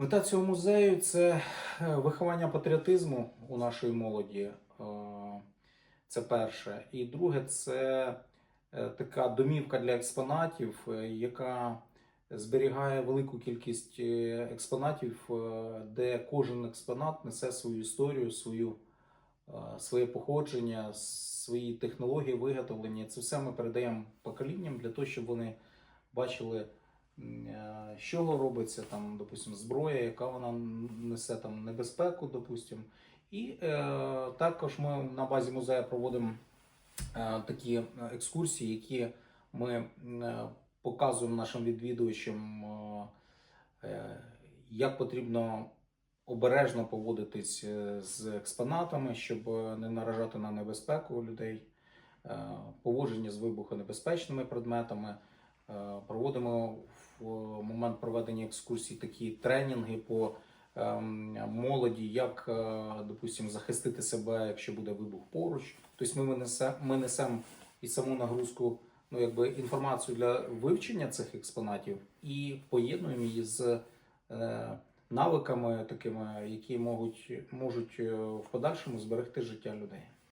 Мета цього музею це е, виховання патріотизму у нашої молоді. е, Це перше. І друге, це е, така домівка для експонатів, яка зберігає велику кількість експонатів, де кожен експонат несе свою історію, свою, своє походження, свої технології виготовлення. Це все ми передаємо поколінням для того, щоб вони бачили. З чого робиться там, допустим, зброя, яка вона несе там небезпеку, допустим. І е, також ми на базі музею проводимо е, такі екскурсії, які ми е, показуємо нашим відвідувачам, е, е, як потрібно обережно поводитись е, з експонатами, щоб е, не наражати на небезпеку людей, е, поводження з вибухонебезпечними предметами. Е, Проводимо в момент проведення екскурсій такі тренінги по ем, молоді, як, е, допустим, захистити себе, якщо буде вибух поруч. Тобто ми несемо, ми несемо і саму нагрузку, ну якби інформацію для вивчення цих експонатів і поєднуємо її з е, навиками такими, які можуть, можуть в подальшому зберегти життя людей.